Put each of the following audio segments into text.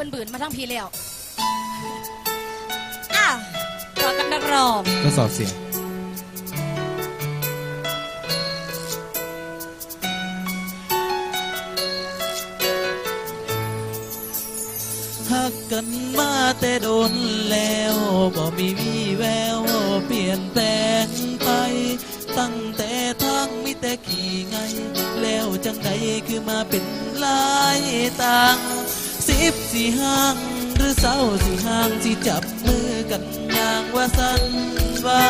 พิ่นบืนมาทั้งพีแล้วอ้าวขอกันนักร้องทดสอบเสียงหักกันมาแต่โดนแล้วบ่มีวีแววเปลี่ยนแปลงไป ตั้งแต่ทางมีแต่ขี่ไง แล้วจังใดคือมาเป็นลายต่างสิ บสี่ห้าง หรือเศร้าสี่ห้างที่จับมือกันอย่างว่าสันว่า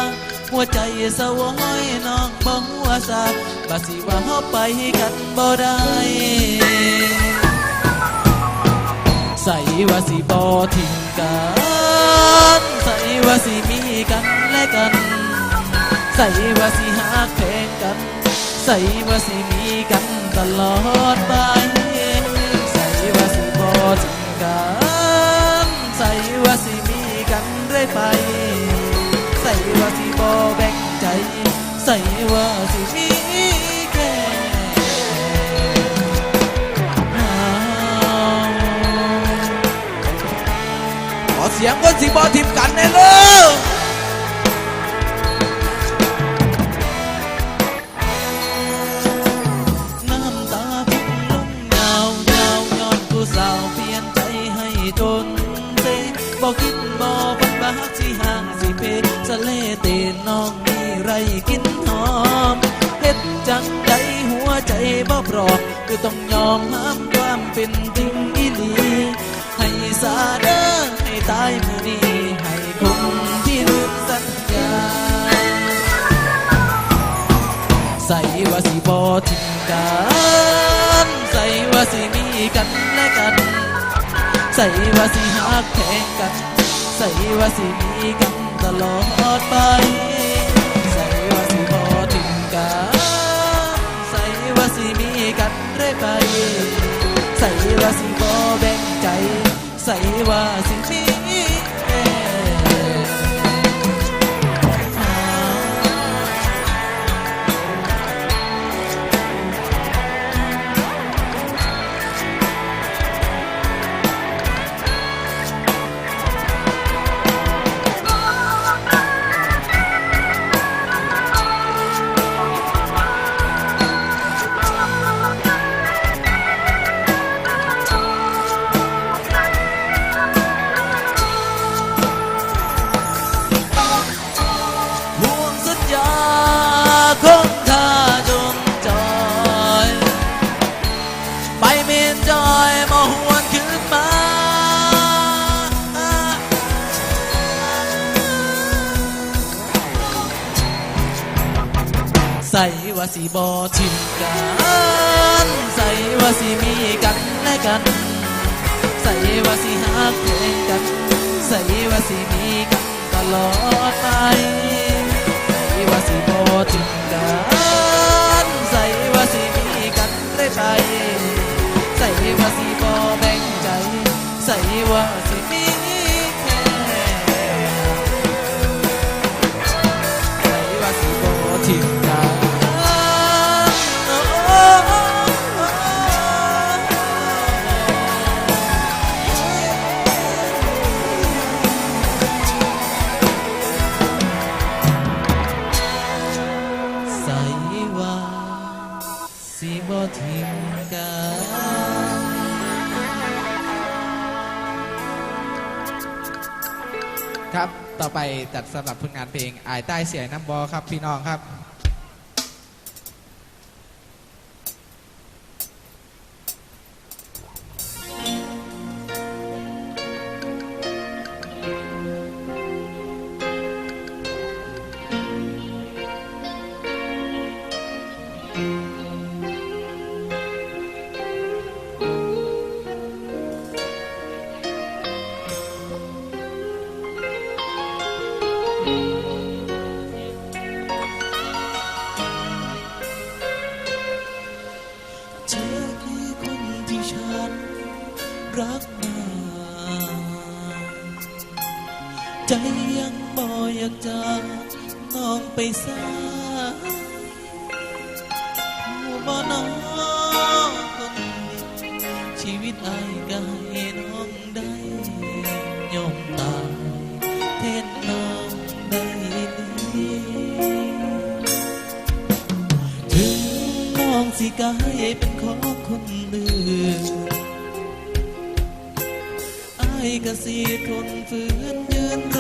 หัวใจสาวห้อยน้องบ่หัวซาบาสิว่าเฮาไปกันบ่ได้ใส่ว่าสิบอทิ้งกันใส่ว่าสิมีกันและกันใส่ว่าสิหักแพงกัน ใส่ว่าสิมีกันตลอดไป จริงกันใส่ว่าสิมีกันเรื่อยไป ใส่ว่าสิบ่แบ่งใจ ใส่ว่าสิมีแค่ขอเสียงคนสิบอทิม บอกคนบาฮักสิห่างสิเพสะเลเตนน้องมีไรกินหอมเฮ็ดจังใจหัวใจบ่พรอมคือต้องยอมห้ามความเป็นจริงอีหลีให้สาเด้อให้ตายมือนี้ให้คงที่ลืมสัญญาใส่ว่าสิบอทิ้งกันใส่ว่าสิมีกันและกันใส่ว่าสิหักแข่งกัน ใส่ว่าสิมีกันตลอดไป ใส่ว่าสิพอถึงกันใส่ว่าสิมีกันเรื่อยไป ใส่ว่าสิบอแบ่งใจ ใส่ว่าส ใส่ว่าสิบอทิมกันใส่ว่าสิมีกันและกัน ใส่ว่าสิหักแข่งกัน ใส่ว่าสิมีกันตลอดไปใส่ว่าสิบอทิมกันใส่ว่าสิมีกันเรื่อยไปใส่ว่าสิบอแบ่งใจ ใส่ว่าสิ จัดสำหรับผลงานเพลงอายใต้เสียงน้ำบอครับพี่น้องครับ รักมาใจยังบ่อยากจากน้องไปซ้ายผู้บ่น้องคนนี้ชีวิตอายกาให้น้องได้ยอมตายเทนน้องได้ดีถึงน้องสิกายเป็นคน กสีทนฝืนยืนร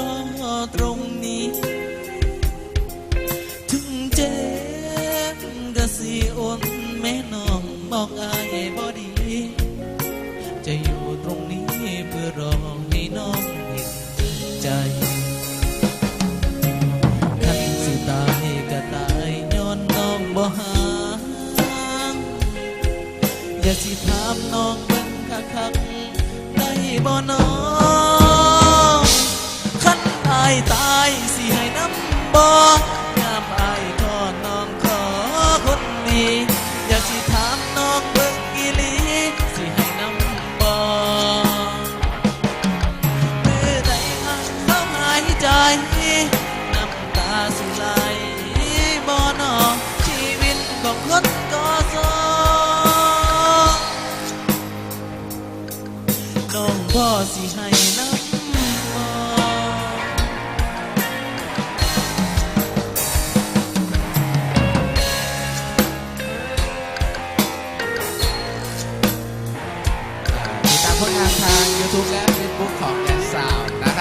อตรงนี้ ถึงเจ็บก็สิอดแม่น้องบอกอาย บ่น้องคันอายตายสิให้น้ำบ่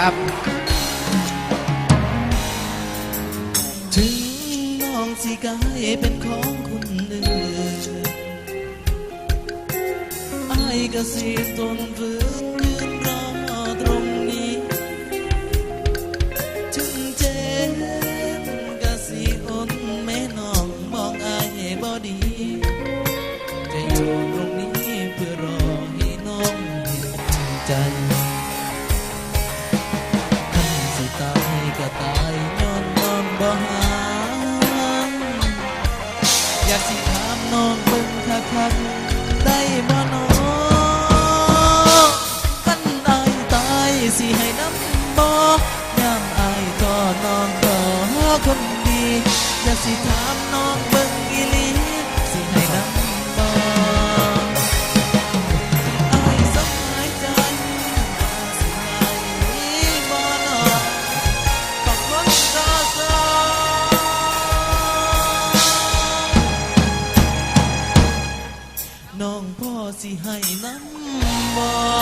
ครับ คนดีอยากสิถามน้องเบิ่งอีลีสิให้น้ำบ่อายสบายใจว่าสิให้บ่น้องของคนก็สน้องพ่อสิให้น้ำบ่ชีวิ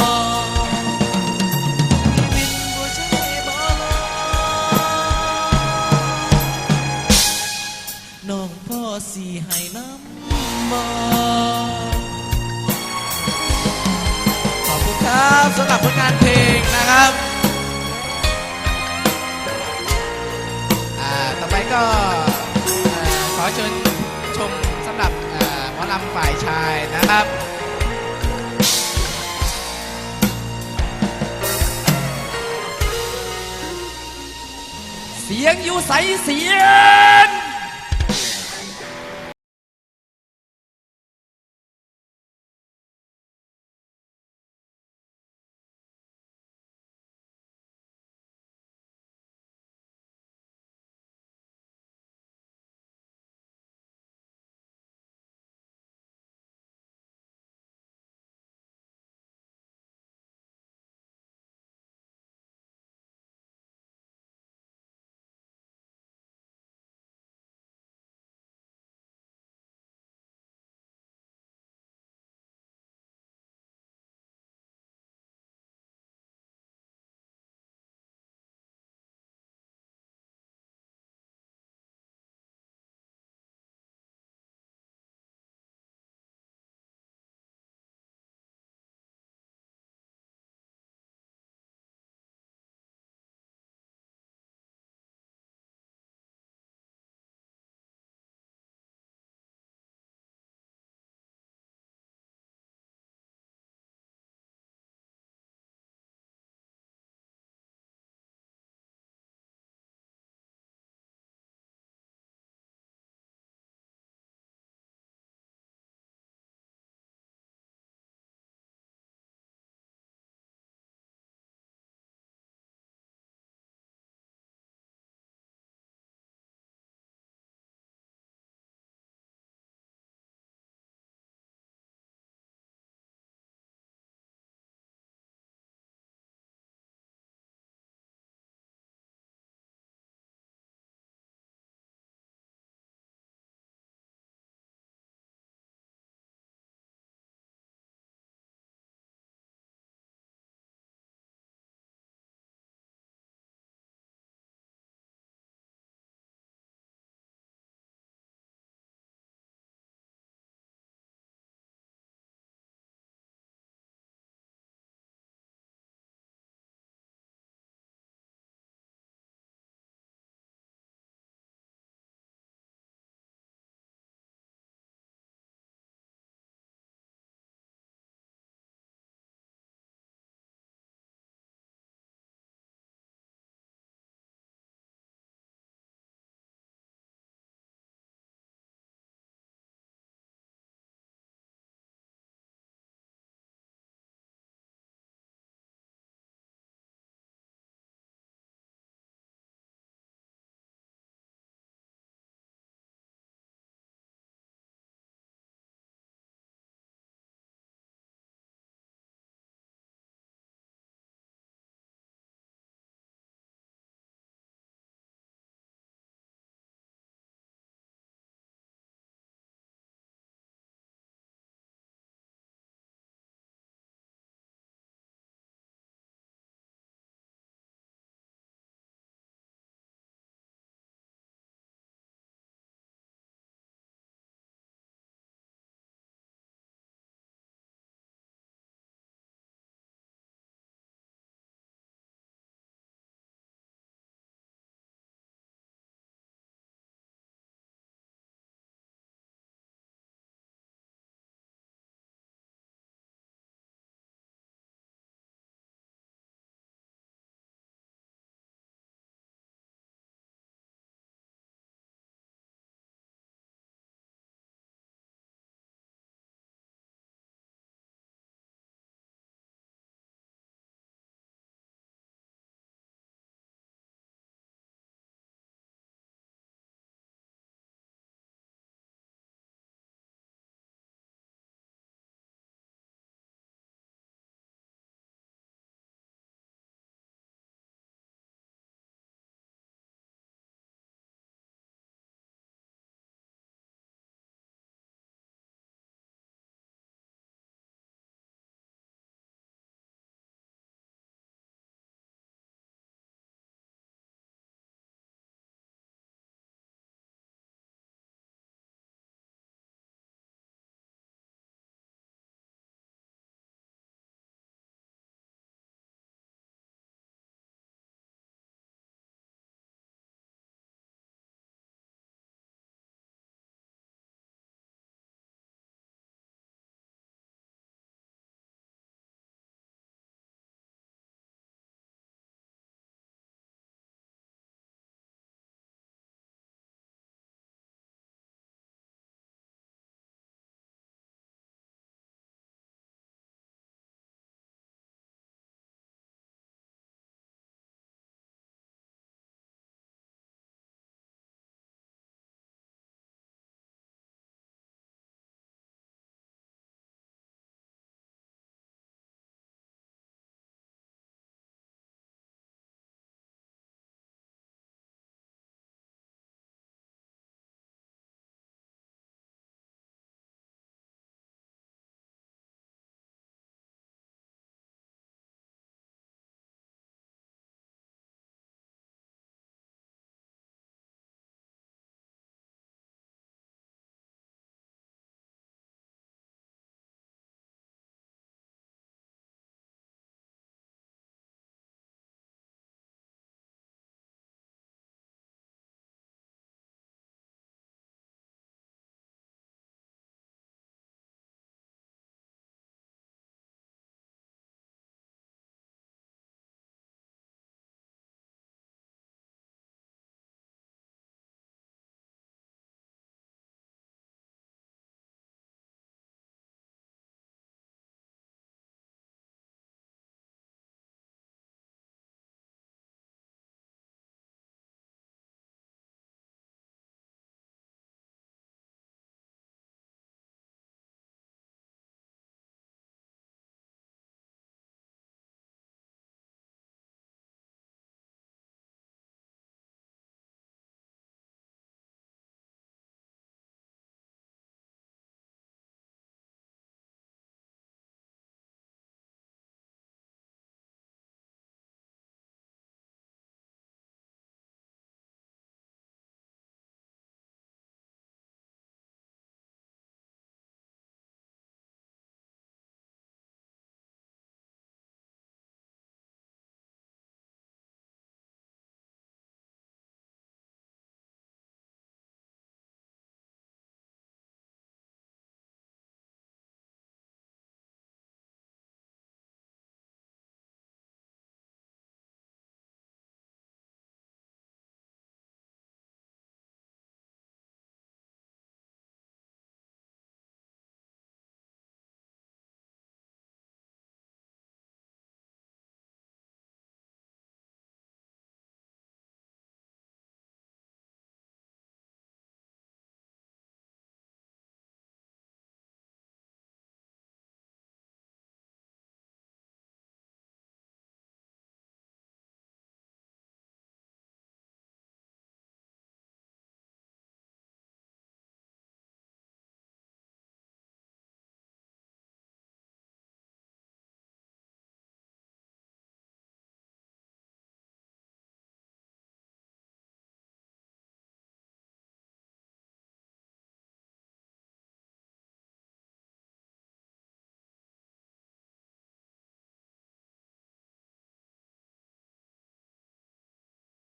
น้องพ่อสีให้น้ำบ่ขอบคุณครับสำหรับผลงานเพลงนะครับอ่าต่อไปก็ขอเชิญชมสำหรับอ่อหมอลำฝ่ายชายนะครับเสียงอยู่ใสเสียง